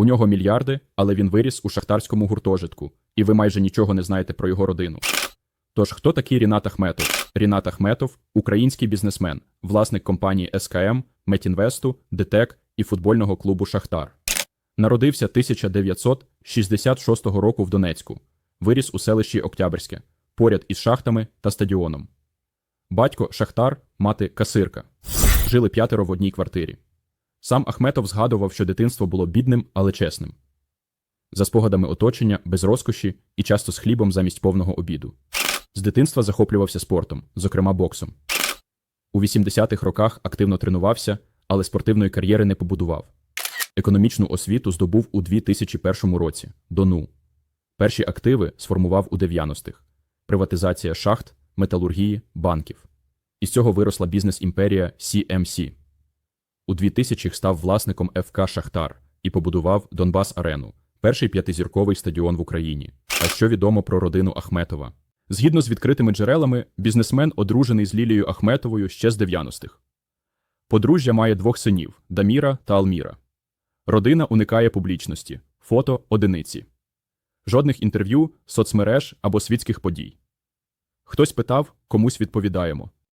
У нього мільярди, але він виріс у шахтарському гуртожитку, і ви майже нічого не знаєте про його родину. Тож, хто такий Рінат Ахметов? Рінат Ахметов український бізнесмен, власник компаній СКМ, Метінвесту, ДТЕК і футбольного клубу Шахтар. Народився 1966 року в Донецьку, виріс у селищі Октябрьське, поряд із шахтами та стадіоном. Батько Шахтар, мати касирка. Жили п'ятеро в одній квартирі. Сам Ахметов згадував, що дитинство було бідним, але чесним. За спогадами оточення, без розкоші і часто з хлібом замість повного обіду. З дитинства захоплювався спортом, зокрема боксом. У 80-х роках активно тренувався, але спортивної кар'єри не побудував. Економічну освіту здобув у 2001 році Дону. Перші активи сформував у 90-х. Приватизація шахт, металургії, банків. Із цього виросла бізнес-імперія CMC. У 2000-х став власником ФК Шахтар і побудував Донбас Арену, перший п'ятизірковий стадіон в Україні. А що відомо про родину Ахметова? Згідно з відкритими джерелами, бізнесмен одружений з Лілією Ахметовою ще з 90-х. Подружжя має двох синів Даміра та Алміра. Родина уникає публічності, фото одиниці. Жодних інтерв'ю, соцмереж або світських подій. Хтось питав, комусь відповідаємо.